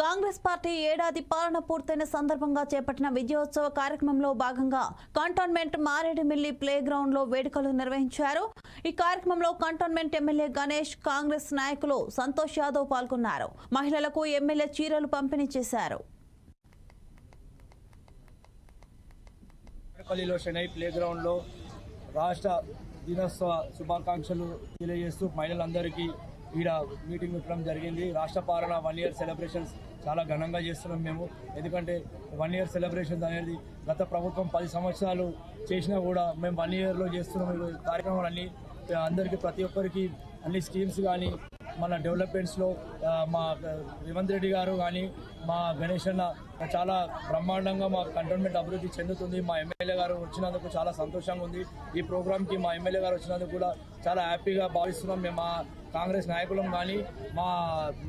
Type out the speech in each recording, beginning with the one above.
Congress party ఏడాది పాలన పూర్తయిన సందర్భంగా చేపట్టిన విజయోత్సవ కార్యక్రమంలో భాగంగా కంటోన్మెంట్ మారేడుమిల్లి ప్లే గ్రౌండ్లో వేడుకలు నిర్వహించారు. ఈ కార్యక్రమంలో కంటోన్మెంట్ ఎమ్మెల్యే గణేష్ కాంగ్రెస్ నాయకులు సంతోష్ యాదవ్ పాల్గొన్నారు. మహిళలకు ఎమ్మెల్యే చీరలు పంపిణీ చేశారు. ప్లే గ్రౌండ్లో రాష్ట్ర దినోత్సవ శుభాకాంక్షలు తెలియజేస్తూ మహిళలందరికీ ఈడ మీటింగ్ పెట్టడం జరిగింది. రాష్ట్ర పాలన వన్ ఇయర్ సెలబ్రేషన్స్ చాలా ఘనంగా చేస్తున్నాం మేము. ఎందుకంటే వన్ ఇయర్ సెలబ్రేషన్స్ అనేది గత ప్రభుత్వం పది సంవత్సరాలు చేసినా కూడా మేము వన్ ఇయర్లో చేస్తున్నాం. కార్యక్రమాలు కార్యక్రమాలన్నీ అందరికీ ప్రతి ఒక్కరికి అన్ని స్కీమ్స్ కానీ మన డెవలప్మెంట్స్లో మా రేవంత్ రెడ్డి గారు కానీ మా గణేష్ అన్న చాలా బ్రహ్మాండంగా మా కంటోన్మెంట్ అభివృద్ధి చెందుతుంది. మా ఎమ్మెల్యే గారు వచ్చినందుకు చాలా సంతోషంగా ఉంది. ఈ ప్రోగ్రామ్కి మా ఎమ్మెల్యే గారు వచ్చినందుకు కూడా చాలా హ్యాపీగా భావిస్తున్నాం. మేము మా కాంగ్రెస్ నాయకులం కానీ మా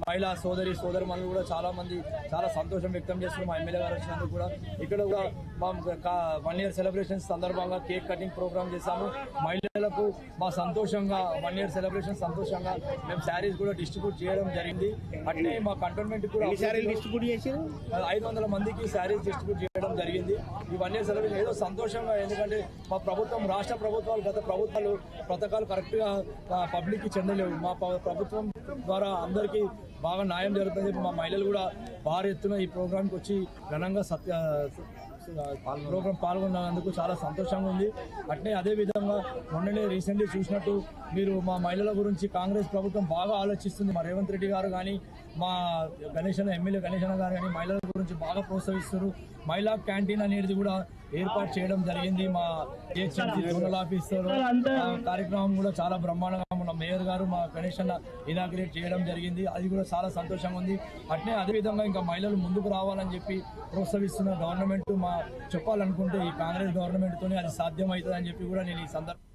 మహిళా సోదరి సోదరి కూడా చాలా మంది చాలా సంతోషం వ్యక్తం చేస్తున్నారు. మా ఎమ్మెల్యే గారు వచ్చినందుకు కూడా. ఇక్కడ కూడా మా వన్ ఇయర్ సెలబ్రేషన్స్ సందర్భంగా కేక్ కటింగ్ ప్రోగ్రామ్ చేశాము. మహిళలకు మా సంతోషంగా వన్ ఇయర్ సెలబ్రేషన్ సంతోషంగా మేము శారీస్ కూడా డిస్ట్రిబ్యూట్ చేయడం జరిగింది. అట్లే మా కంటోన్మెంట్ కూడా ఐదు వందల మందికి శారీస్ డిస్ట్రిబ్యూట్ చేయడం జరిగింది. ఇవన్నీ వన్ ఏదో సంతోషంగా ఎందుకంటే మా ప్రభుత్వం రాష్ట్ర ప్రభుత్వాలు గత ప్రభుత్వాలు పథకాలు కరెక్ట్గా పబ్లిక్కి చెందలేవు. మా ప్రభుత్వం ద్వారా అందరికీ బాగా న్యాయం జరుగుతుంది మా మహిళలు కూడా భారీ ఎత్తున ఈ ప్రోగ్రాంకి వచ్చి ఘనంగా సత్య ప్రోగ్రాం పాల్గొన్నందుకు చాలా సంతోషంగా ఉంది. అట్నే అదే విధంగా మొన్ననే రీసెంట్లీ చూసినట్టు మీరు మా మహిళల గురించి కాంగ్రెస్ ప్రభుత్వం బాగా ఆలోచిస్తుంది. మా రేవంత్ రెడ్డి గారు కానీ మా గణేష్ ఎమ్మెల్యే గణేష్ గారు కానీ మహిళల గురించి బాగా ప్రోత్సహిస్తారు మహిళా క్యాంటీన్ అనేది కూడా ఏర్పాటు చేయడం జరిగింది. మా జిహెచ్ఎంసీ జోనల్ ఆఫీసర్ కార్యక్రమం కూడా చాలా బ్రహ్మాండంగా మన మేయర్ గారు మా గణేష్ అన్న ఇనాగ్రేట్ చేయడం జరిగింది. అది కూడా చాలా సంతోషంగా ఉంది. అట్నే అదే విధంగా ఇంకా మహిళలు ముందుకు రావాలని చెప్పి ప్రోత్సహిస్తున్న గవర్నమెంట్ మా చెప్పాలనుకుంటే ఈ కాంగ్రెస్ గవర్నమెంట్తోనే అది సాధ్యం చెప్పి కూడా నేను ఈ సందర్భంగా